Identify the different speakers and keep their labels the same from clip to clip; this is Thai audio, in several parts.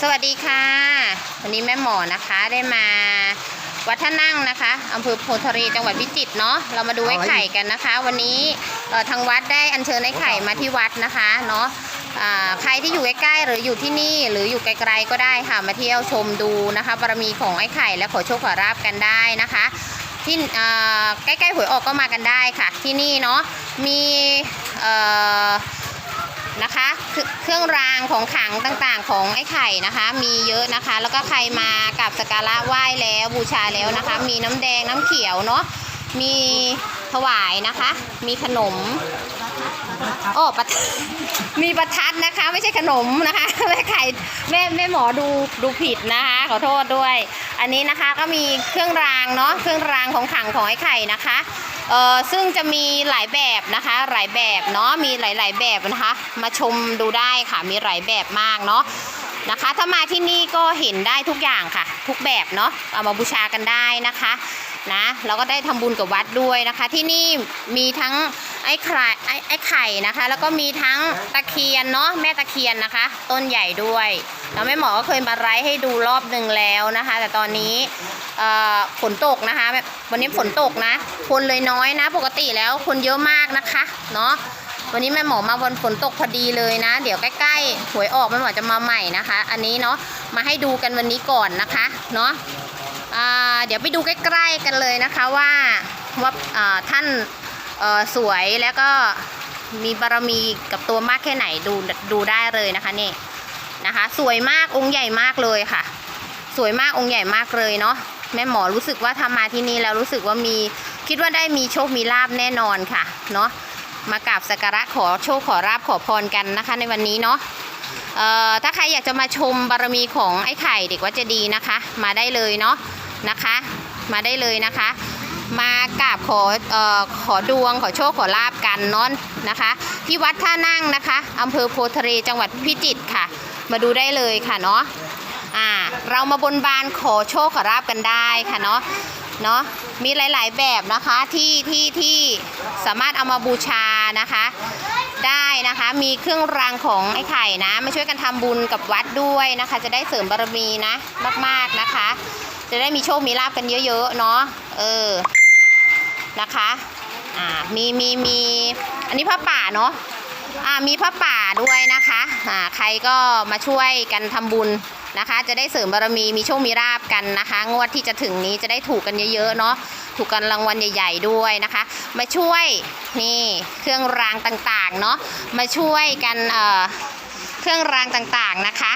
Speaker 1: สวัสดีค่ะ วันนี้แม่หมอนะคะได้มาวัดท่านั่งนะคะอำเภอโพธิ์ทะเลจังหวัดพิจิตรเนาะเรามาดูไอ้ไข่กันนะคะ วันนี้เอ่อทางวัดได้อัญเชิญไอ้ไข่มาที่วัดนะคะเนาะอ่าใครที่อยู่ใกล้ๆหรืออยู่ที่นี่หรืออยู่ไกลๆก็ได้ค่ะมาเที่ยวชมดูนะคะบารมีของไอ้ไข่และขอโชคขอราบกันได้นะคะที่เอ่อใกล้ๆหวยออกก็มากันได้ค่ะ ที่นี่เนาะมีเอ่อ นะคะ เครื่องรางของขลังต่างๆ ของไอ้ไข่นะคะ มีเยอะนะคะ แล้วก็ใครมากับสการะไหว้แล้วบูชาแล้วนะคะ มีน้ำแดงน้ำเขียวเนาะมีถวายนะคะ มีขนมโอ้ประทัดมีประทัดนะคะ ไม่ใช่ขนมนะคะแม่ไข่แม่แม่หมอดูดูผิดนะคะ ขอโทษด้วย อันนี้นะคะก็มีเครื่องรางเนาะเครื่องรางของขังของไอ้ไข่นะคะ เอ่อซึ่งจะมีหลายแบบนะคะ หลายแบบเนาะมีหลาย ๆ แบบนะคะ มาชมดูได้ค่ะมีหลายแบบมากเนาะ นะคะ ถ้ามาที่นี่ก็เห็นได้ทุกอย่างค่ะ ทุกแบบเนาะเอามาบูชากันได้นะคะนะแล้วก็ได้ทำบุญกับวัดด้วยนะคะ ที่นี่มีทั้งไอ้ไข่ไอ้ไอ้ไข่นะคะ แล้วก็มีทั้งตะเคียนเนาะแม่ตะเคียนนะคะ ต้นใหญ่ด้วยแล้วแม่หมอก็เคยมาไลฟ์ให้ดูรอบหนึ่งแล้วนะคะ แต่ตอนนี้เอ่อฝนตกนะคะวันนี้ฝนตกนะ คนเลยน้อยนะ ปกติแล้วคนเยอะมากนะคะเนาะ วันนี้แม่หมอมาวันฝนตกพอดีเลยนะ เดี๋ยวใกล้ๆหวยออกแม่หมอจะมาใหม่นะคะ อันนี้เนาะมาให้ดูกันวันนี้ก่อนนะคะเนาะเดี๋ยวไปดูใกล้ๆกันเลยนะคะว่าว่าท่านสวยแล้วก็มีบารมีกับตัวมากแค่ไหนดูดูได้เลยนะคะนี่นะคะ สวยมากองค์ใหญ่มากเลยค่ะ สวยมากองค์ใหญ่มากเลยเนาะแม่หมอรู้สึกว่าถ้ามาที่นี่แล้วรู้สึกว่ามีคิดว่าได้มีโชคมีลาบแน่นอนค่ะเนาะ มากราบสักการะขอโชคขอราบขอพรกันนะคะ ในวันนี้เนาะเอ่อถ้าใครอยากจะมาชมบารมีของไอ้ไข่เด็กวัดเจดีนะคะ มาได้เลยเนาะนะคะ มาได้เลยนะคะ มากราบขอเอ่อขอดวงขอโชคขอลาบกันนาะนะคะ ที่วัดท่านั่งนะคะอำเภอโพธิ์ทะเลจังหวัดพิจิตรค่ะ มาดูได้เลยค่ะเนาะอ่าเรามาบนบานขอโชคขอราบกันได้ค่ะเนาะเนาะมีหลาย ๆ แบบนะคะที่ที่ที่ สามารถเอามาบูชานะคะ ได้นะคะ มีเครื่องรางของไอ้ไข่นะมาช่วยกันทำบุญกับวัดด้วยนะคะ จะได้เสริมบารมีนะมากๆนะคะ จะได้มีโชคมีลาบกันเยอะๆเนาะเออนะคะอ่ามีมีมีอันนี้ผ้าป่าเนาะอ่ามีพระป่าด้วยนะคะอ่าใครก็มาช่วยกันทำบุญ นะคะ จะได้เสริมบารมีมีโชคมีราบกันนะคะ งวดที่จะถึงนี้จะได้ถูกกันเยอะๆเนาะถูกกันรางวัลใหญ่ ๆด้วยนะคะ มาช่วยนี่เครื่องรางต่างๆเนาะมาช่วยกันเอ่อเครื่องรางต่างๆนะคะ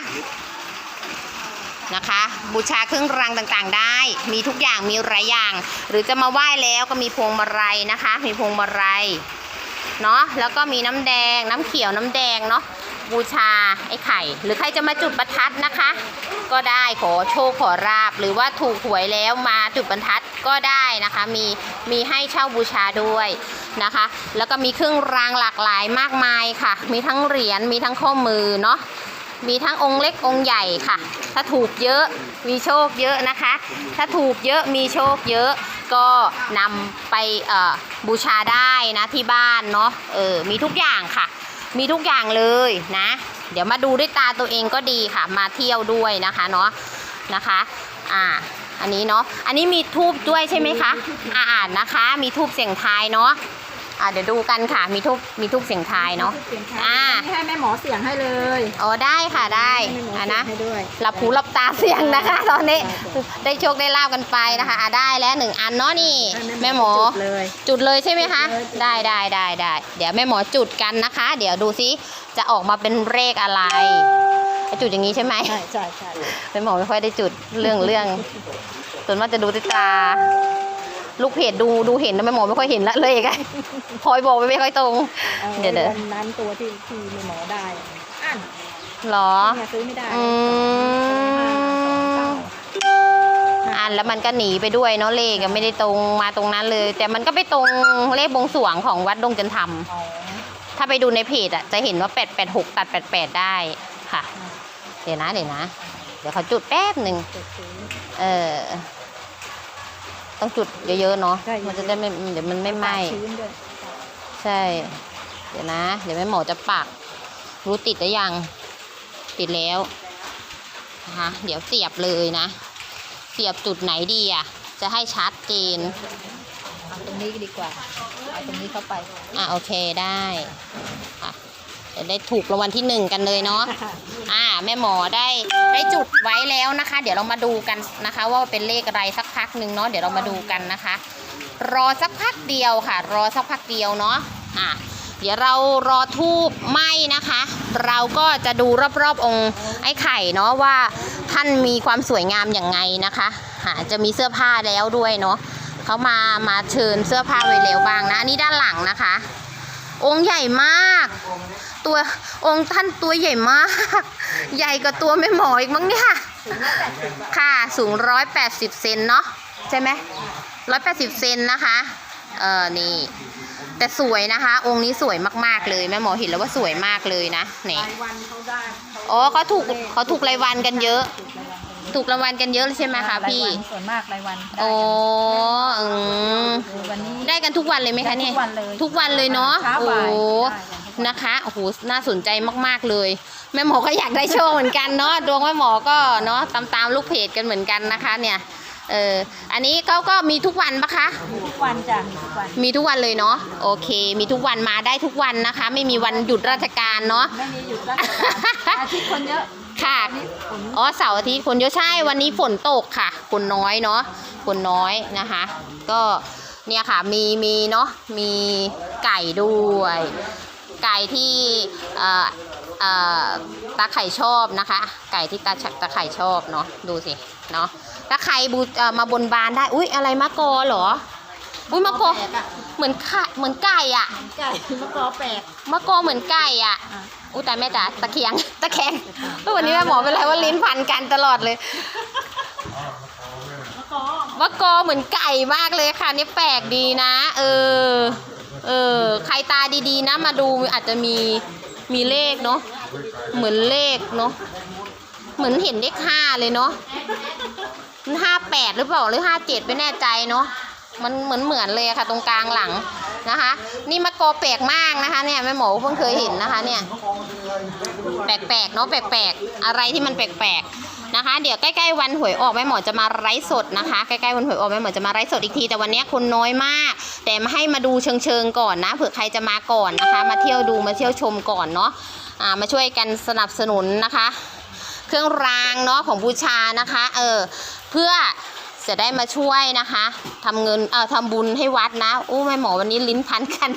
Speaker 1: นะคะบูชาเครื่องรางต่างๆ ได้ มีทุกอย่างมีหลายอย่าง หรือจะมาไหว้แล้วก็มีพวงมาลัยนะคะ มีพวงมาลัยเนาะแล้วก็มีน้ำแดงน้ำเขียวน้ำแดงเนาะ บูชาไอ้ไข่ หรือใครจะมาจุดประทัดนะคะ ก็ได้ขอโชคขอราบ หรือว่าถูกหวยแล้วมาจุดประทัดก็ได้นะคะ มีมีให้เช่าบูชาด้วยนะคะ แล้วก็มีเครื่องรางหลากหลายมากมายค่ะ มีทั้งเหรียญมีทั้งข้อมือเนาะมีทั้งองค์เล็กองค์ใหญ่ค่ะ ถ้าถูกเยอะมีโชคเยอะนะคะ ถ้าถูกเยอะมีโชคเยอะก็นำไปบูชาได้นะที่บ้านเนาะเออมีทุกอย่างค่ะ มีทุกอย่างเลยนะ เดี๋ยวมาดูด้วยตาตัวเองก็ดีค่ะ มาเที่ยวด้วยนะคะเนาะนะคะอ่าอันนี้เนาะอันนี้มีทูบด้วยใช่ไหมคะอ่านนะคะ มีทูบเสียงทายเนาะ อ่าเดี๋ยวดูกันค่ะมีทูบมีทูบเสียงทายเนาะ
Speaker 2: เสียงค่ะ
Speaker 1: อ่า
Speaker 2: นี่ให้แม่หมอเสียงให้เลย
Speaker 1: อ๋อได้ค่ะได้
Speaker 2: ให้แม่หมอ
Speaker 1: อะ
Speaker 2: เสีย
Speaker 1: นะ
Speaker 2: งให้ด้วย
Speaker 1: หลับหูหลับตาเสียงนะคะ ตอนนี้
Speaker 2: ได้
Speaker 1: ได้โชคได้ลาบกันไปนะคะอะได้แล้วหนึ่งอันเนาะนี่
Speaker 2: ให้
Speaker 1: แม่หมอ
Speaker 2: จุดเลย
Speaker 1: จุดเลยใช่ไหมคะ
Speaker 2: จุดเลย
Speaker 1: ได้ได้ได้ได้เดี๋ยวแม่หมอจุดกันนะคะ เดี๋ยวดูซิจะออกมาเป็นเลขอะไร จุดอย่างนี้ใช่ไหม
Speaker 2: ใช่ใช่ใช่
Speaker 1: แม่หมอไม่ค่อยได้จุดเรื่องเรื่องส่วนมากจะดูด้วยตา ลูกเพจดูดูเห็นนะแม่หมอไม่ค่อยเห็นละเลขอะพลอยบอกไปไม่ค่อยตรง
Speaker 2: อา
Speaker 1: เดี๋ยวเดี๋ยว
Speaker 2: วันนั้นตัวที่ที่แม่หมอได้อ่าน
Speaker 1: หรอ
Speaker 2: เนี่ยซื้อไม่ได้
Speaker 1: อืม อันแล้วมันก็หนีไปด้วยเนาะเลขอะไม่ได้ตรงมาตรงนั้นเลย แต่มันก็ไปตรงเลขบวงสรวงของวัดดงจันทรรม
Speaker 2: อ๋อ
Speaker 1: ถ้าไปดูในเพจอะจะเห็นว่า 886 ตัด 88 ได้ค่ะ เดี๋ยวนะ เดี๋ยวนะ เดี๋ยวเขาจุดแป๊บหนึ่ง
Speaker 2: จุดซื้อ
Speaker 1: เออ ต้องจุดเยอะๆเนาะ
Speaker 2: ใช่เยอะๆ
Speaker 1: มันจะได้ไม่เดี๋ยวมันไม่ไหม้
Speaker 2: ชื้นด้วย
Speaker 1: ใช่ เดี๋ยวนะ เดี๋ยวแม่หมอจะปัก รู้ติดหรือยัง ติดแล้วนะคะเดี๋ยวเสียบเลยนะ เสียบจุดไหนดีอะ จะให้ชัดเจน
Speaker 2: เอาตรงนี้ดีกว่า เอาตรงนี้เข้าไป
Speaker 1: อะโอเคได้ค่ะ จะได้ถูกรางวัลที่หนึ่งกันเลยเนาะอ่าแม่หมอได้ได้จุดไว้แล้วนะคะ เดี๋ยวเรามาดูกันนะคะ ว่าเป็นเลขอะไรสักพักหนึ่งเนาะเดี๋ยวเรามาดูกันนะคะ รอสักพักเดียวค่ะ รอสักพักเดียวเนาะอะเดี๋ยวเรารอทูบไหม้นะคะ เราก็จะดูรอบๆองค์ไอ้ไข่เนาะว่าท่านมีความสวยงามอย่างไงนะคะอะจะมีเสื้อผ้าแล้วด้วยเนาะเขามามาเชิญเสื้อผ้าไว้แล้วบ้างนะอันนี้ด้านหลังนะคะ องค์ใหญ่มาก ตัวองค์ท่านตัวใหญ่มาก ใหญ่กว่าตัวแม่หมออีกมั้งเนี่ย ค่ะสูงร้อยแปดสิบเซนเนาะใช่ไหมร้อยแปดสิบเซนนะคะเออนี่ แต่สวยนะคะ องค์นี้สวยมากๆเลยแม่หมอเห็นแล้วว่าสวยมากเลยนะนี่
Speaker 2: รายวันเขาได้เขา
Speaker 1: อ๋อเขาถูกเขาถูกรายวันกันเยอะ
Speaker 2: ถูกรายวันกันเยอะ
Speaker 1: ถูกรางวัลกันเยอะใช่ไหมคะพี่
Speaker 2: รายวันส่วนมากรายวันได้
Speaker 1: โอ้อืม
Speaker 2: คือวันนี้
Speaker 1: ได้กันทุกวันเลยไหมคะเนี่ย
Speaker 2: ทุกวันเลย
Speaker 1: ทุกวันเลยเนาะ
Speaker 2: ช้
Speaker 1: โอ้
Speaker 2: บ่าย
Speaker 1: โห
Speaker 2: ได้กั นทุกวัน
Speaker 1: นะคะโอ้โหน่าสนใจมากๆเลย แม่หมอก็อยากได้โชคเหมือนกันเนาะดวงแม่หมอก็เนาะตามตามๆลูกเพจกันเหมือนกันนะคะเนี่ยเอออันนี้เขาก็มีทุกวันปะคะ
Speaker 2: ทุกวันจ้ะมีทุกวัน
Speaker 1: มีทุกวันเลยเนาะโอเค มีทุกวันมาได้ทุกวันนะคะ ไม่มีวันหยุดราชการเนาะ
Speaker 2: ไม่มีหยุดราชการอาทิตย์คนเยอะ
Speaker 1: ค่ะ
Speaker 2: วันนี้ฝน
Speaker 1: อ๋อเสาร์อาทิตย์คนเยอะใช่วันนี้ฝนตกค่ะคนน้อยเนาะคนน้อยนะคะ ก็เนี่ยค่ะมีมีเนาะมีไก่ด้วย ไก่ที่เอ่อเอ่อตาไข่ชอบนะคะ ไก่ที่ตาตาไข่ชอบเนาะดูสิเนาะถ้าใครบูเอ่อมาบนบานได้อุ้ยอะไรมะกอเหรออุ้ยมะกอ
Speaker 2: แปลกอะ
Speaker 1: เหมือนไข่เหมือนไก่อะ
Speaker 2: ไก่มะกอแปลก
Speaker 1: มะกอเหมือนไก่อะ
Speaker 2: อะ
Speaker 1: อุ้ยแต่แม่จ๋าตะเคียงตะแคงเออวันนี้แม่หมอเป็นไรว่าลิ้นพันกันตลอดเลย
Speaker 2: มะกอ
Speaker 1: ว่ากอเหมือนไก่มากเลยค่ะนี่แปลกดีนะ เออ เออ ใครตาดีๆนะ มาดูอาจจะมีมีเลขเนาะ เหมือนเลขเนาะ เหมือนเห็นเลขห้าเลยเนาะมันห้าแปดหรือเปล่าหรือห้าเจ็ดไม่แน่ใจเนาะ มันเหมือนเหมือนเลยค่ะ ตรงกลางหลังนะคะ นี่มะกอแปลกมากนะคะ เนี่ยแม่หมอเพิ่งเคยเห็นนะคะ เนี่ย แปลกๆเนาะแปลกๆ อะไรที่มันแปลกๆ นะคะ เดี๋ยวใกล้ๆวันหวยออกแม่หมอจะมาไลฟ์สดนะคะ ใกล้ๆวันหวยออกแม่หมอจะมาไลฟ์สดอีกทีแต่วันนี้คนน้อยมาก แต่มาให้มาดูเชิงๆก่อนนะเผื่อใครจะมาก่อนนะคะ มาเที่ยวดูมาเที่ยวชมก่อนเนาะอ่ามาช่วยกันสนับสนุนนะคะ เครื่องรางเนาะของบูชานะคะเออเพื่อจะได้มาช่วยนะคะทำเงินเอ่อทำบุญให้วัดนะอู้แม่หมอวันนี้ลิ้นพันกัน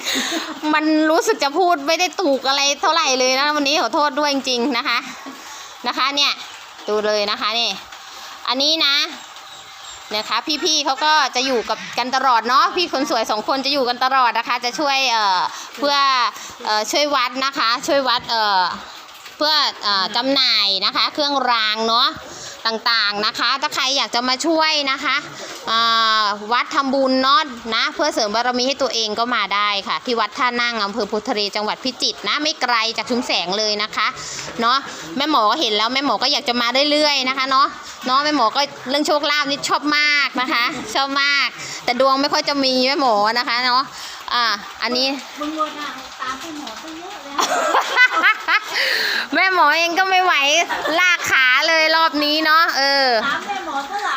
Speaker 1: มันรู้สึกจะพูดไม่ได้ถูกอะไรเท่าไหร่เลยนะวันนี้ขอโทษด้วยจริงๆนะคะนะคะเนี่ย ดูเลยนะคะนี่ อันนี้นะนะคะพี่ๆเขาก็จะอยู่กับกันตลอดเนาะพี่คนสวยสองคนจะอยู่กันตลอดนะคะ จะช่วยเอ่อเพื่อเอ่อช่วยวัดนะคะ ช่วยวัดเอ่อเพื่อเออจำหน่ายนะคะ เครื่องรางเนาะ ต่างๆนะคะ ถ้าใครอยากจะมาช่วยนะคะวัดทำบุญนาะนะ เพื่อเสริมบารมีให้ตัวเองก็มาได้ค่ะ ที่วัดท่านั่งอำเภอพุทธเรจังหวัดพิจิตรนะไม่ไกลจากชุมแสงเลยนะคะเนาะแม่หมอก็เห็นแล้วแม่หมอก็อยากจะมาเรื่อยๆนะคะเนาะเนาะแม่หมอก็เรื่องโชคลาภนี่ชอบมากนะคะ ชอบมาก แต่ดวงไม่ค่อยจะมีแม่หมอนะคะเนาะอ่า อันนี้
Speaker 2: มึงวนอะตามไปหมอไปเยอะเลย
Speaker 1: แม่หมอเองก็ไม่ไหว ลากขาเลยรอบนี้เนาะ เออ
Speaker 2: ตามแม่หมอเท่าไหร่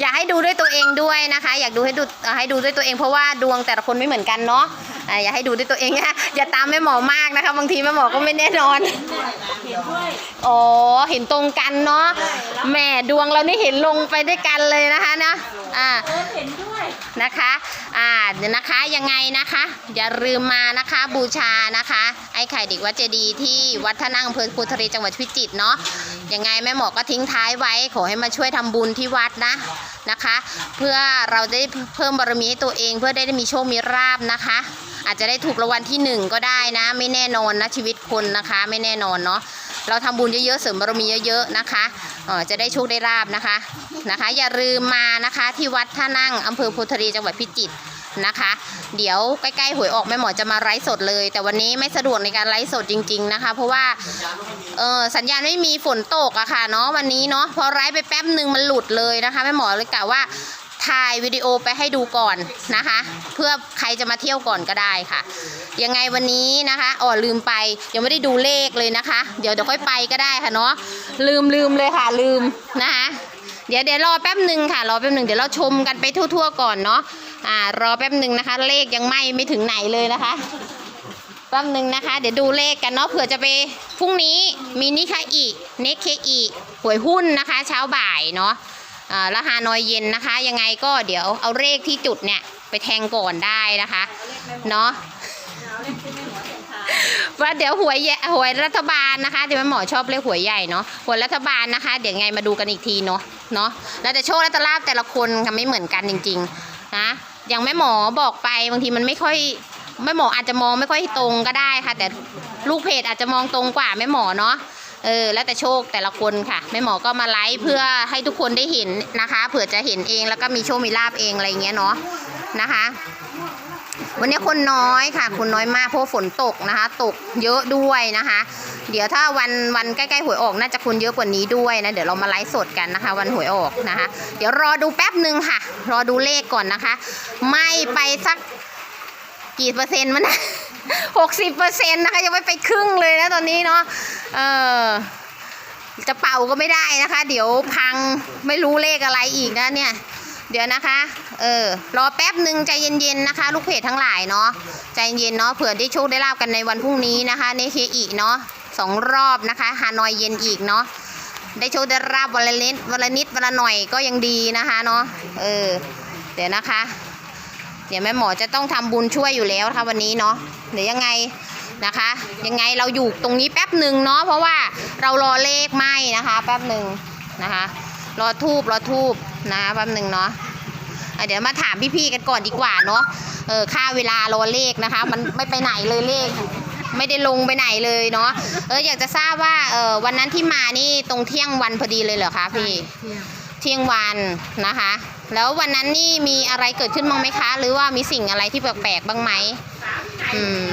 Speaker 1: อยากให้ดูด้วยตัวเองด้วยนะคะ อยากดูให้ดูเอ่อให้ดูด้วยตัวเองเพราะว่าดวงแต่ละคนไม่เหมือนกันเนาะอ่าอยากให้ดูด้วยตัวเองนะอย่าตามแม่หมอมากนะคะบางทีแม่หมอก็ไม่แน่นอน
Speaker 2: เห็นด้วย
Speaker 1: อ๋อเห็นตรงกันเนาะแหม่ดวงเรานี่เห็นลงไปด้วยกันเลยนะคะนะอ่า
Speaker 2: เออเห็นด้วย
Speaker 1: นะคะ อ่าเดี๋ยวนะคะยังไงนะคะ อย่าลืมมานะคะบูชานะคะ ไอ้ไข่เด็กวัดเจดีย์ที่วัดท่านั่งอำเภอพุทธรีจังหวัดพิจิตรเนาะยังไงแม่หมอก็ทิ้งท้ายไว้ขอให้มาช่วยทำบุญที่วัดนะนะคะ เพื่อเราได้เพิ่มบารมีให้ตัวเองเพื่อได้มีโชคมีราบนะคะ อาจจะได้ถูกรางวัลที่หนึ่งก็ได้นะ ไม่แน่นอนนะชีวิตคนนะคะ ไม่แน่นอนเนาะ เราทำบุญเยอะๆเสริมบารมีเยอะๆนะคะอ่อจะได้โชคได้ราบนะคะนะคะ อย่าลืมมานะคะที่วัดท่านั่งอำเภอโพุทธรีจังหวัดพิจิตรนะคะ เดี๋ยวใกล้ๆหวยออกแม่หมอจะมาไลฟ์สดเลย แต่วันนี้ไม่สะดวกในการไลฟ์สดจริง ๆนะคะ เพราะว่าเออสัญญาณไม่มีฝนตกอะค่ะเนาะวันนี้เนาะพอไลฟ์ไปแป๊บหนึ่งมันหลุดเลยนะคะแม่หมอเลยกล่าวว่า ถ่ายวิดีโอไปให้ดูก่อนนะคะ เพื่อใครจะมาเที่ยวก่อนก็ได้ค่ะ ยังไงวันนี้นะคะอ๋อลืมไปยังไม่ได้ดูเลขเลยนะคะ เดี๋ยวเดี๋ยวค่อยไปก็ได้ค่ะเนาะลืมลืมเลยค่ะลืมนะคะเดี๋ยวเดี๋ยวรอแป๊บหนึ่งค่ะรอแป๊บหนึ่งเดี๋ยวเราชมกันไปทั่ว ๆ ก่อนเนาะอ่ารอแป๊บหนึ่งนะคะ เลขยังไม่ไม่ถึงไหนเลยนะคะแป๊บหนึ่งนะคะ เดี๋ยวดูเลขกันเนาะเผื่อจะไปพรุ่งนี้มีนิคาอิเนคเคอิหวยหุ้นนะคะ เช้าบ่ายเนาะ ล้วฮานอยเย็นนะคะ ยังไงก็เดี๋ยวเอาเลขที่จุดเนี่ยไปแทงก่อนได้นะคะเนาะว่าเดี๋ยวหวยใหญ่หวยรัฐบาลนะคะเดี๋ยวแม่หมอชอบเลขหวยใหญ่เนาะหวยรัฐบาลนะคะ เดี๋ยวไงมาดูกันอีกทีเนาะเนาะแล้วแต่โชคและตลาบแต่ละคนค่ะไม่เหมือนกันจริง ๆ นะอย่างแม่หมอบอกไปบางทีมันไม่ค่อยแม่หมออาจจะมองไม่ค่อยตรงก็ได้ค่ะ แต่ลูกเพจอาจจะมองตรงกว่าแม่หมอเนาะ เออแล้วแต่โชคแต่ละคนค่ะแม่หมอก็มาไลฟ์เพื่อให้ทุกคนได้เห็นนะคะเผื่อจะเห็นเองแล้วก็มีโชคมีลาบเองอะไรเงี้ยเนาะนะคะ วันนี้คนน้อยค่ะ คนน้อยมากเพราะฝนตกนะคะ ตกเยอะด้วยนะคะ เดี๋ยวถ้าวันวันใกล้ๆหวยออกน่าจะคนเยอะกว่านี้ด้วยนะเดี๋ยวเรามาไลฟ์สดกันนะคะ วันหวยออกนะคะ เดี๋ยวรอดูแป๊บหนึ่งค่ะ รอดูเลขก่อนนะคะ ไม่ไปสักกี่เปอร์เซ็นต์มันนะหกสิบเปอร์เซ็นต์นะคะยังไม่ไปครึ่งเลยนะตอนนี้เนาะ เออจะเป่าก็ไม่ได้นะคะ เดี๋ยวพังไม่รู้เลขอะไรอีกนะเนี่ย เดี๋ยวนะคะ เออรอแป๊บหนึ่งใจเย็นๆนะคะ ลูกเพจทั้งหลายเนาะใจเย็นเนาะเผื่อได้โชคได้ลาบกันในวันพรุ่งนี้นะคะในเคอีเนาะสองรอบนะคะฮานอยเย็นอีกเนาะได้โชคได้ลาบวันละนิดวันละนิดวันละหน่อยก็ยังดีนะคะเนาะเออเดี๋ยวนะคะ เดี๋ยวแม่หมอจะต้องทำบุญช่วยอยู่แล้วค่ะวันนี้เนาะเดี๋ยวยังไง นะคะ ยังไงเราอยู่ตรงนี้แป๊บหนึ่งเนาะเพราะว่าเรารอเลขไหมนะคะ แป๊บหนึ่งนะคะ รอทูบรอทูบนะคะแป๊บหนึ่งเนาะอะเดี๋ยวมาถามพี่ๆกันก่อนดีกว่าเนาะเออค่าเวลารอเลขนะคะ มันไม่ไปไหนเลยเลข ไม่ได้ลงไปไหนเลยเนาะเอออยากจะทราบว่าเออวันนั้นที่มานี่ตรงเที่ยงวันพอดีเลยเหรอคะพี่เที่ยงวันนะคะ แล้ววันนั้นนี่มีอะไรเกิดขึ้นบ้างไหมคะ หรือว่ามีสิ่งอะไรที่แปลกๆบ้างไหมอืม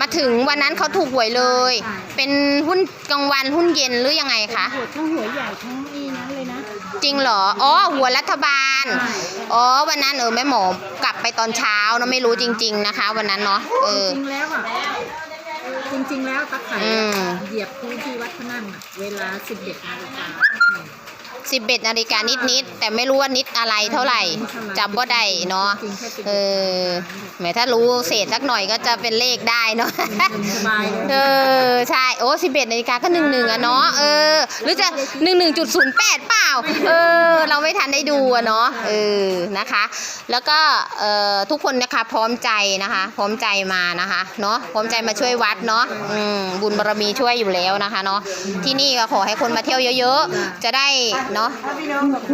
Speaker 1: มาถึงวันนั้นเขาถูกหวยเลยเป็นหุ้นกลางวันหุ้นเย็นหรือยังไงคะ
Speaker 2: หัวทั้งหัวใหญ่ทั้งนี่นั้นเลยนะ
Speaker 1: จริงเหรอ อ๋อหัวรัฐบาลอ๋อ วันนั้นเออแม่หมอกลับไปตอนเช้าเนอะไม่รู้จริง ๆนะคะ วันนั้นเนาะ เออ
Speaker 2: จริงแล้วอะจริงๆแล้วตะไคร่
Speaker 1: อืม
Speaker 2: เหยียบพื้นที่วัดพนังอะเวลา 11นาฬิกา
Speaker 1: สิบเอ็ดนาฬิกานิดๆแต่ไม่รู้ว่านิดอะไรเท่าไหร่จำว่าได้เนาะ
Speaker 2: จริงแค่สิบ
Speaker 1: เออแหมถ้ารู้เศษสักหน่อยก็จะเป็นเลขได้เนาะ
Speaker 2: สบายเลย
Speaker 1: เออใช่โอ้สิบเอ็ดนาฬิกาก็หนึ่งหนึ่งอะเนาะเออ หรือจะหนึ่งหนึ่งจุดศูนย์แปดเปล่า เออ เราไม่ทันได้ดูอะเนาะเออนะคะ แล้วก็เอ่อทุกคนนะคะพร้อมใจนะคะ พร้อมใจมานะคะเนาะพร้อมใจมาช่วยวัดเนาะอืมบุญบารมีช่วยอยู่แล้วนะคะเนาะที่นี่ก็ขอให้คนมาเที่ยวเยอะๆ จะได้เนาะ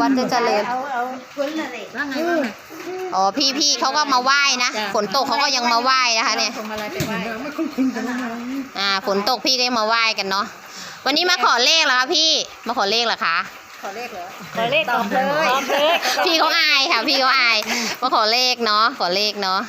Speaker 1: วัดจะเจริญ
Speaker 2: ว่าไงว่าไง
Speaker 1: อ๋อพี่เขาก็มาไหว้นะฝนตกเขาก็ยังมาไหว้นะคะเนี่ย
Speaker 2: อ่า
Speaker 1: ฝนตกพี่ก็มาไหว้กันเนาะวันนี้มาขอเลขเหรอคะพี่มาขอเลขเหรอคะ
Speaker 2: ขอเลขเหรอ
Speaker 3: ขอเลขตอบเลย
Speaker 1: พี่เขาอายค่ะ พี่เขาอายมาขอเลขเนาะขอเลขเนาะ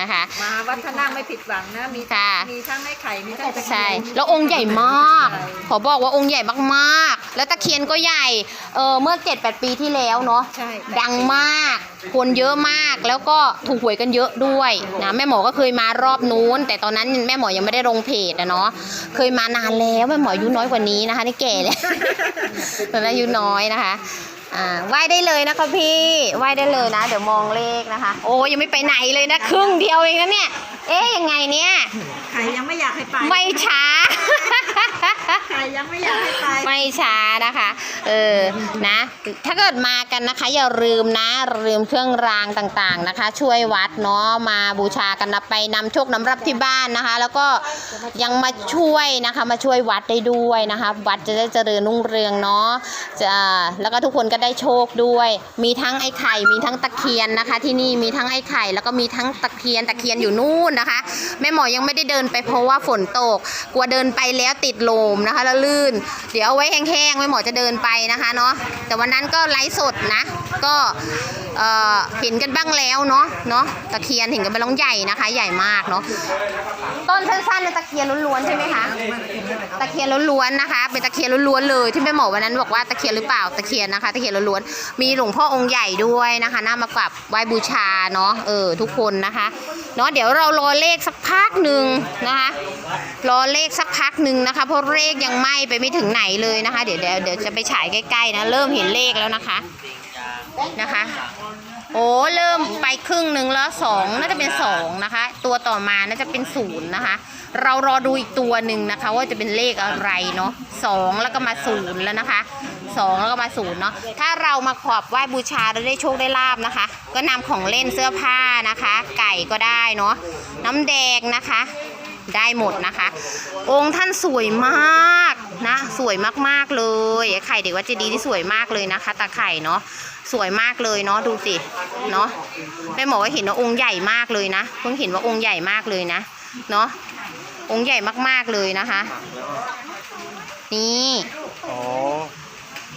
Speaker 1: นะคะ
Speaker 2: มาวัดพนังไม่ผิดหวังนะมี
Speaker 1: ค่ะ
Speaker 2: มีทั้งไอ้ไข่มีทั้งตะเคียน
Speaker 1: ใช่ แล้วองค์ใหญ่มาก ขอบอกว่าองค์ใหญ่มากๆ แล้วตะเคียนก็ใหญ่ เออเมื่อ 7 8 ปีที่แล้วเนาะ
Speaker 2: ใช่
Speaker 1: ดังมาก คนเยอะมาก แล้วก็ถูกหวยกันเยอะด้วยนะ แม่หมอก็เคยมารอบนู้น แต่ตอนนั้นแม่หมอยังไม่ได้ลงเพจอะเนาะ เคยมานานแล้วแม่หมออายุน้อยกว่านี้นะคะนี่แก่แล้ว ตอนนั้นอายุน้อยนะคะ อ่าไหว้ได้เลยนะคะพี่ไหว้ได้เลยนะ เดี๋ยวมองเลขนะคะ โอ้ยังไม่ไปไหนเลยนะ ครึ่งเดียวเองนะเนี่ย เอ๊ยยังไงเนี่ย
Speaker 2: ไข่ยังไม่อยากให้ไป
Speaker 1: ไม่ช้า
Speaker 2: ไข่ยังไม่อยากให้ไป
Speaker 1: ไม่ช้านะคะ เออนะ ถ้าเกิดมากันนะคะ อย่าลืมนะลืมเครื่องรางต่างๆนะคะ ช่วยวัดเนาะมาบูชากันนะไปนำโชคนำรับที่บ้านนะคะ แล้วก็ยังมาช่วยนะคะ มาช่วยวัดได้ด้วยนะคะ วัดจะได้เจริญรุ่งเรืองเนาะจะแล้วก็ทุกคนก็ได้โชคด้วย มีทั้งไอ้ไข่มีทั้งตะเคียนนะคะ ที่นี่มีทั้งไอ้ไข่ แล้วก็มีทั้งตะเคียนตะเคียนอยู่นู่นนะคะ แม่หมอยังไม่ได้เดินไปเพราะว่าฝนตก กลัวเดินไปแล้วติดลมนะคะ แล้วลื่น เดี๋ยวเอาไว้แห้งๆแม่หมอจะเดินไปนะคะเนาะแต่วันนั้นก็ไลฟ์สดนะ ก็เห็นกันบ้างแล้วเนาะเนาะตะเคียนเห็นกันไปล้องใหญ่นะคะ ใหญ่มากเนาะต้นสั้นๆเนี่ยตะเคียนล้วนๆใช่ไหมคะ ตะเคียนล้วนๆนะคะ เป็นตะเคียนล้วนๆเลยที่แม่หมอวันนั้นบอกว่าตะเคียนหรือเปล่าตะเคียนนะคะ ตะเคียนล้วนๆมีหลวงพ่อองค์ใหญ่ด้วยนะคะน่ามากราบไหว้บูชาเนาะเออทุกคนนะคะเนาะเดี๋ยวเรารอเลขสักพักหนึ่งนะคะรอเลขสักพักหนึ่งนะคะเพราะเลขยังไม้ไปไม่ถึงไหนเลยนะคะ เดี๋ยวเดี๋ยวเดี๋ยวจะไปฉายใกล้ๆนะเริ่มเห็นเลขแล้วนะคะนะคะ โอ้เริ่มไปครึ่งหนึ่งแล้วสองน่าจะเป็นสองนะคะ ตัวต่อมาน่าจะเป็นศูนย์นะคะ เรารอดูอีกตัวหนึ่งนะคะ ว่าจะเป็นเลขอะไรเนาะสองแล้วก็มาศูนย์แล้วนะคะสองแล้วก็มาศูนย์เนาะถ้าเรามาขอบไหว้บูชาแล้วได้โชคได้ลาบนะคะ ก็นำของเล่นเสื้อผ้านะคะ ไก่ก็ได้เนาะน้ำแดงนะคะ ได้หมดนะคะ องค์ท่านสวยมาก นะ สวยมากๆเลยไข่เด็กวัดเจดีย์ที่สวยมากเลยนะคะ ตาไข่เนาะสวยมากเลยเนาะดูสิเนาะแม่หมอว่าเห็นว่าองค์ใหญ่มากเลยนะเพิ่งเห็นว่าองค์ใหญ่มากเลยนะเนาะองค์ใหญ่มากๆเลยนะคะ นี่
Speaker 3: อ๋อ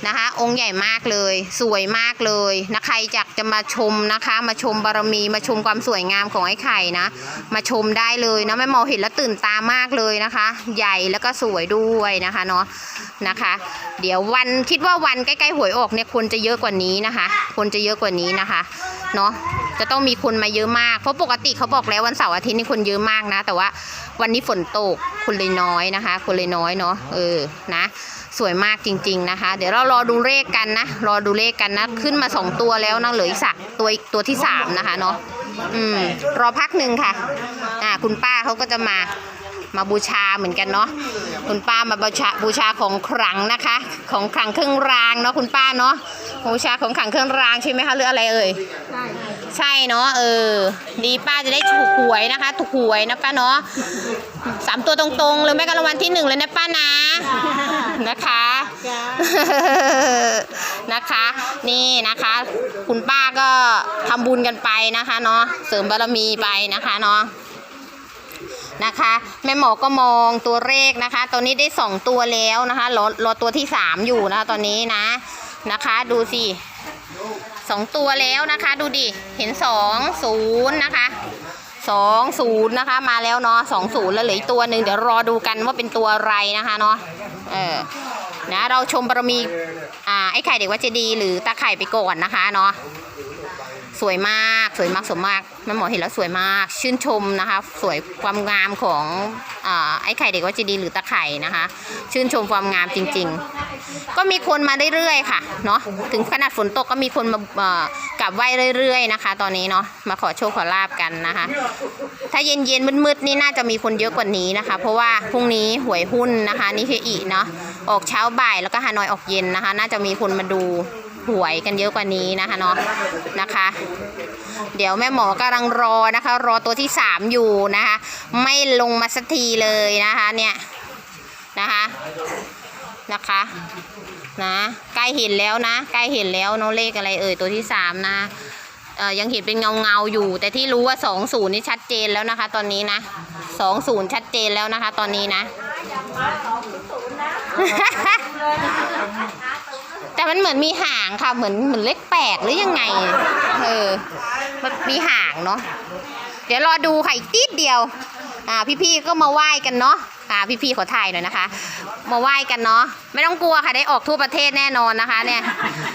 Speaker 1: นะคะ องค์ใหญ่มากเลย สวยมากเลยนะใครอยากจะมาชมนะคะ มาชมบารมีมาชมความสวยงามของไอ้ไข่นะ มาชมได้เลยนะแม่มอเห็นแล้วตื่นตามากเลยนะคะ ใหญ่แล้วก็สวยด้วยนะคะเนาะนะคะ เดี๋ยววันคิดว่าวันใกล้ๆหวยออกเนี่ยคนจะเยอะกว่านี้นะคะ คนจะเยอะกว่านี้นะคะเนาะจะต้องมีคนมาเยอะมากเพราะปกติเขาบอกแล้ววันเสาร์อาทิตย์นี่คนเยอะมากนะ แต่ว่าวันนี้ฝนตก คนเลยน้อยนะคะคนเลยน้อยเนาะเออนะ สวยมากจริง ๆนะคะ เดี๋ยวเรารอดูเลขกันนะ รอดูเลขกันนะ ขึ้นมาสองตัวแล้วนะเหลืออีกสักตัวอีกตัวที่สามนะคะเนาะอืมรอพักหนึ่งค่ะ อ่า คุณป้าเขาก็จะมา มาบูชาเหมือนกันเนาะคุณป้ามาบูชาบูชาของขลังนะคะ ของขลังเครื่องรางเนาะคุณป้าเนาะบูชาของขลังเครื่องรางใช่ไหมคะหรืออะไรเอ่ยใช่เนาะเออดีป้าจะได้ถูกหวยนะคะ ถูกหวยนะป้าเนาะสามตัวตรงๆหรือไม่ก็รางวัลที่หนึ่งเลยนะป้านะนะคะนะคะ นี่นะคะ คุณป้าก็ทำบุญกันไปนะคะเนาะเสริมบารมีไปนะคะเนาะ นะคะ แม่หมอก็มองตัวเลขนะคะ ตอนนี้ได้สองตัวแล้วนะคะรอรอตัวที่สามอยู่นะคะตอนนี้นะนะคะ ดูสิสองตัวแล้วนะคะ ดูดิ เห็นสองศูนย์นะคะสองศูนย์นะคะ มาแล้วเนาะสองศูนย์แล้วเหลืออีกตัวหนึ่งเดี๋ยวรอดูกันว่าเป็นตัวอะไรนะคะเนาะเออนะเราชมบารมีอ่าไอ้ไข่เด็กวัดเจดียหรือตาไข่ไปก่อนนะคะเนาะ สวยมากสวยมากสวยมากแม่หมอเห็นแล้วสวยมาก ชื่นชมนะคะ สวยความงามของอไอ้ไข่เด็กวัดเจดีหรือตาไข่นะคะ ชื่นชมความงามจริง ๆ ก็มีคนมาเรื่อยๆค่ะเนาะถึงขนาดฝนตกก็มีคนมากลับไหว้เรื่อย ๆ นะคะ ตอนนี้เนาะมาขอโชคขอลาบกันนะคะ ถ้าเย็นๆมืดๆนี่น่าจะมีคนเยอะกว่านี้นะคะ เพราะว่าพรุ่งนี้หวยหุ้นนะคะนิเคอีเนาะออกเช้าบ่ายแล้วก็ฮานอยออกเย็นนะคะ น่าจะมีคนมาดู หวยกันเยอะกว่านี้นะคะเนาะนะคะ เดี๋ยวแม่หมอกำลังรอนะคะ รอตัวที่สามอยู่นะคะ ไม่ลงมาสักทีเลยนะคะเนี่ยนะคะนะคะนะใกล้เห็นแล้วนะใกล้เห็นแล้วเนาะเลขอะไรเอ่ยตัวที่สามนะเอ่อยังเห็นเป็นเงาเงาอยู่ แต่ที่รู้ว่าสองศูนย์นี่ชัดเจนแล้วนะคะ ตอนนี้นะสองศูนย์ชัดเจนแล้วนะคะ ตอนนี้นะ มันเหมือนมีหางค่ะ เหมือนเหมือนเลขแปดหรือยังไง เออ มันมีหางเนาะ เดี๋ยวรอดูค่ะอีกติดเดียว อ่า พี่ๆก็มาไหว้กันเนาะ อ่า พี่ๆขอถ่ายหน่อยนะคะ มาไหว้กันเนาะไม่ต้องกลัวค่ะได้ออกทั่วประเทศแน่นอนนะคะ เนี่ย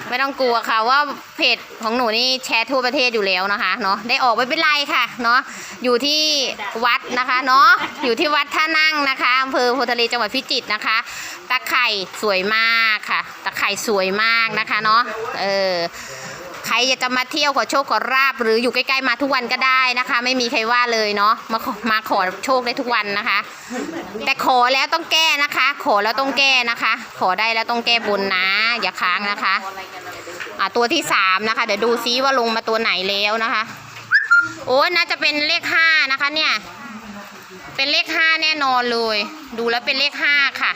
Speaker 1: ไม่ต้องกลัวค่ะว่าเพจของหนูนี่แชร์ทั่วประเทศอยู่แล้วนะคะเนาะได้ออกไม่เป็นไรค่ะเนาะอยู่ที่วัดนะคะเนาะอยู่ที่วัดท่านั่งนะคะอำเภอโพธิ์ทะเลจังหวัดพิจิตรนะคะ ตะไคร่สวยมากค่ะ ตะไคร่สวยมากนะคะเนาะเออ ใครอยากจะมาเที่ยวขอโชคขอราบ หรืออยู่ใกล้ๆมาทุกวันก็ได้นะคะ ไม่มีใครว่าเลยเนาะมาขอมาขอโชคได้ทุกวันนะคะ แต่ขอแล้วต้องแก้นะคะ ขอแล้วต้องแก้นะคะ ขอได้แล้วต้องแก้บนนะ อย่าค้างนะคะอะตัวที่สามนะคะ เดี๋ยวดูซิว่าลงมาตัวไหนแล้วนะคะ โอ้น่าจะเป็นเลขห้านะคะเนี่ยเป็นเลขห้าแน่นอนเลย ดูแล้วเป็นเลขห้าค่ะ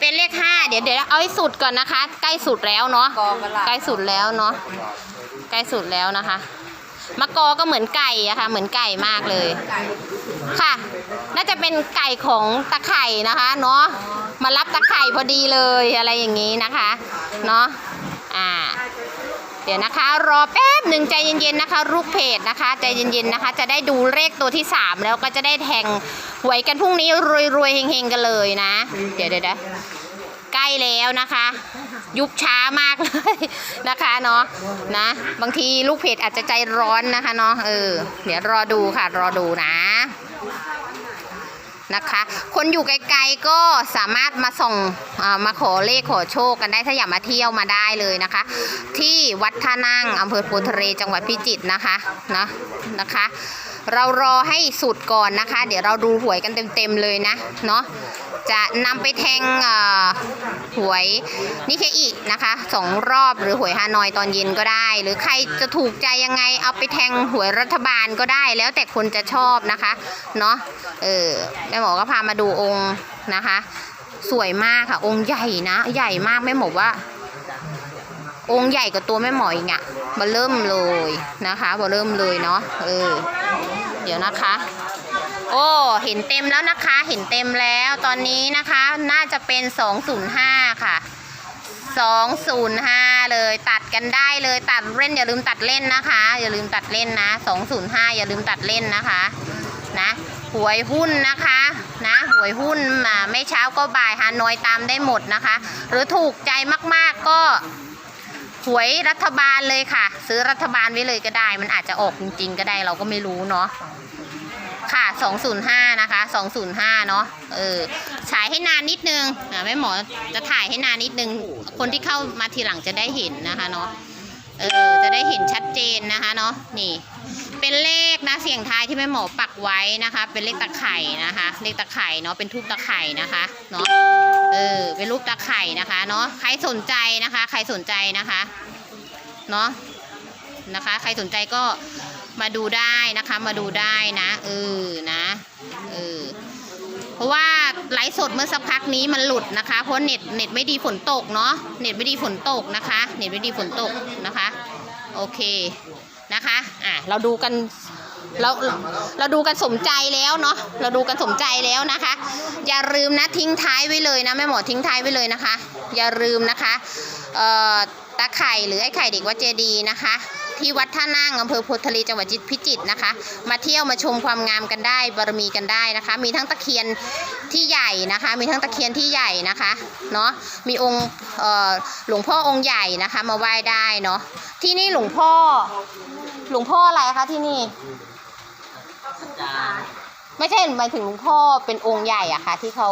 Speaker 1: เป็นเลขห้าเดี๋ยวเดี๋ยวเอาให้สุดก่อนนะคะ ใกล้สุดแล้วเนาะ
Speaker 2: กอประหลาด
Speaker 1: ใกล้สุดแล้วเนาะใกล้สุดแล้วนะคะมะกอก็เหมือนไก่อะค่ะ เหมือนไก่มากเลย ค่ะ น่าจะเป็นไก่ของตะไคร่นะคะเนาะมารับตะไคร่พอดีเลยอะไรอย่างนี้นะคะ เนาะอ่า เดี๋ยวนะคะ รอแป๊บหนึ่งใจเย็นๆนะคะลูกเพจนะคะ ใจเย็นๆนะคะ จะได้ดูเลขตัวที่ 3 แล้วก็จะได้แทงหวยกันพรุ่งนี้รวยๆเฮงๆกันเลยนะ เดี๋ยวเดี๋ยวใกล้แล้วนะคะ ยุบช้ามากเลยนะคะเนาะนะ บางทีลูกเพจอาจจะใจร้อนนะคะเนาะเออเดี๋ยวรอดูค่ะรอดูนะ นะคะ คนอยู่ไกลๆก็สามารถมาส่งมาขอเลขขอโชคกันได้ถ้าอยากมาเที่ยวมาได้เลยนะคะ ที่วัดท่านั่งอำเภอโพทะเลจังหวัดพิจิตรนะคะนะนะคะ เรารอให้สุดก่อนนะคะ เดี๋ยวเราดูหวยกันเต็มๆเลยนะเนาะจะนำไปแทงหวยนิเคอีนะคะสองรอบหรือหวยฮานอยตอนเย็นก็ได้ หรือใครจะถูกใจยังไงเอาไปแทงหวยรัฐบาลก็ได้ แล้วแต่คนจะชอบนะคะเนาะเออแม่หมอก็พามาดูองค์นะคะ สวยมากค่ะองค์ใหญ่นะ ใหญ่มากแม่หมอว่า องค์ใหญ่กว่าตัวแม่หมออีกอะมาเริ่มเลยนะคะมาเริ่มเลยเนาะเออเดี๋ยวนะคะ โอ้เห็นเต็มแล้วนะคะ เห็นเต็มแล้วตอนนี้นะคะน่าจะเป็น205ค่ะ205 เลยตัดกันได้เลยตัดเล่นอย่าลืมตัดเล่นนะคะ อย่าลืมตัดเล่นนะ 205 อย่าลืมตัดเล่นนะคะนะหวยหุ้นนะคะนะหวยหุ้นมาไม่เช้าก็บ่ายฮานอยตามได้หมดนะคะ หรือถูกใจมากๆก็ หวยรัฐบาลเลยค่ะ ซื้อรัฐบาลไว้เลยก็ได้ มันอาจจะออกจริง ๆ ก็ได้เราก็ไม่รู้เนาะค่ะ 205 นะคะ 205 เนาะเออฉายให้นานนิดนึงอะแม่หมอจะถ่ายให้นานนิดนึง คนที่เข้ามาทีหลังจะได้เห็นนะคะเนาะเออจะได้เห็นชัดเจนนะคะเนาะนี่ เป็นเลขนะเสียงทายที่แม่หมอปักไว้นะคะ เป็นเลขตะไคร่นะคะ เลขตะไคร่เนาะเป็นทูบตะไคร่นะคะเนาะ เออ เป็นรูปตะไคร่นะคะเนาะ ใครสนใจนะคะ ใครสนใจนะคะ เนาะ นะคะ ใครสนใจก็มาดูได้นะคะ มาดูได้นะ เออ นะ เออ เพราะว่าไลฟ์สดเมื่อสักพักนี้มันหลุดนะคะ เพราะเน็ต เน็ตไม่ดีฝนตกเนาะ เน็ตไม่ดีฝนตกนะคะ เน็ตไม่ดีฝนตกนะคะ โอเค นะคะ อะ เราดูกัน เราเราดูกันสมใจแล้วเนาะเราดูกันสมใจแล้วนะคะ อย่าลืมนะทิ้งท้ายไว้เลยนะแม่หมอทิ้งท้ายไว้เลยนะคะ อย่าลืมนะคะเอ่อตาไข่หรือไอ้ไข่เด็กวัดเจดีนะคะ ที่วัดท่านั่งอำเภอโพธิ์ทะเลจังหวัดพิจิตรนะคะ มาเที่ยวมาชมความงามกันได้บารมีกันได้นะคะ มีทั้งตะเคียนที่ใหญ่นะคะ มีทั้งตะเคียนที่ใหญ่นะคะเนาะมีองค์หลวงพ่อองค์ใหญ่นะคะมาไหว้ได้เนาะที่นี่หลวงพ่อหลวงพ่ออะไรคะที่นี่ ไม่ใช่หมายถึงหลวงพ่อเป็นองค์ใหญ่อะค่ะ ที่เขา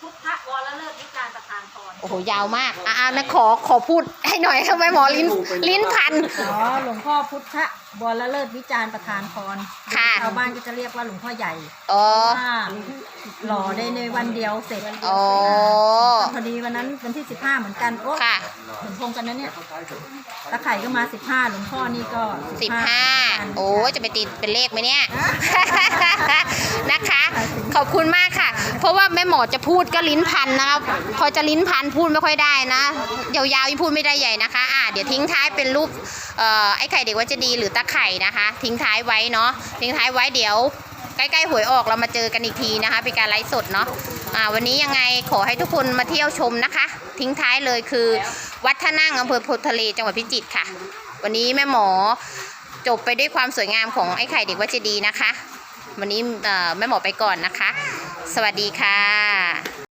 Speaker 2: พุทธวรเลิศวิจารณ์ประธานพร
Speaker 1: โอ้โหยาวมากอ่านะขอขอพูดให้หน่อยทำไมหมอลิ้นลิ้นพัน
Speaker 3: อ๋อหลวงพ่อพุทธ บวรเลิศวิจารณ์ประธานพร
Speaker 1: ค่ะ
Speaker 3: ชาวบ้านก็จะเรียกว่าหลวงพ่อใหญ่
Speaker 1: อ๋อ
Speaker 3: ว่าหล่อได้ในวันเดียวเสร็จ
Speaker 1: อ๋อ
Speaker 3: พอดีวันนั้นวันที่15เหมือนกันโอ้
Speaker 1: ค่ะ
Speaker 3: เห็นพงกันนะเนี่ยตะไข่ก็มา15หลวงพ่อนี่ก็
Speaker 1: สิบห้าโอ้จะไปตีเป็นเลขไหมเนี่ย นะคะ ขอบคุณมากค่ะ เพราะว่าแม่หมอจะพูดก็ลิ้นพันนะคะพอจะลิ้นพันพูดไม่ค่อยได้นะ ยาวๆยิ่งพูดไม่ได้ใหญ่นะคะ อ่า เดี๋ยวทิ้งท้ายเป็นรูปเอ่อ ไอ้ไข่เด็กวัดเจดีหรือตะไข่นะคะ ทิ้งท้ายไว้เนาะทิ้งท้ายไว้เดี๋ยว ใกล้ๆหวยออกเรามาเจอกันอีกทีนะคะเป็นการไลฟ์สดเนาะวันนี้ยังไงขอให้ทุกคนมาเที่ยวชมนะคะ ทิ้งท้ายเลยคือ วัดท่านั่งอำเภอโพธิ์ทะเลจังหวัดพิจิตรค่ะ วันนี้แม่หมอจบไปด้วยความสวยงามของไอ้ไข่เด็กวัดเจดีนะคะ วันนี้แม่หมอไปก่อนนะคะ สวัสดีค่ะ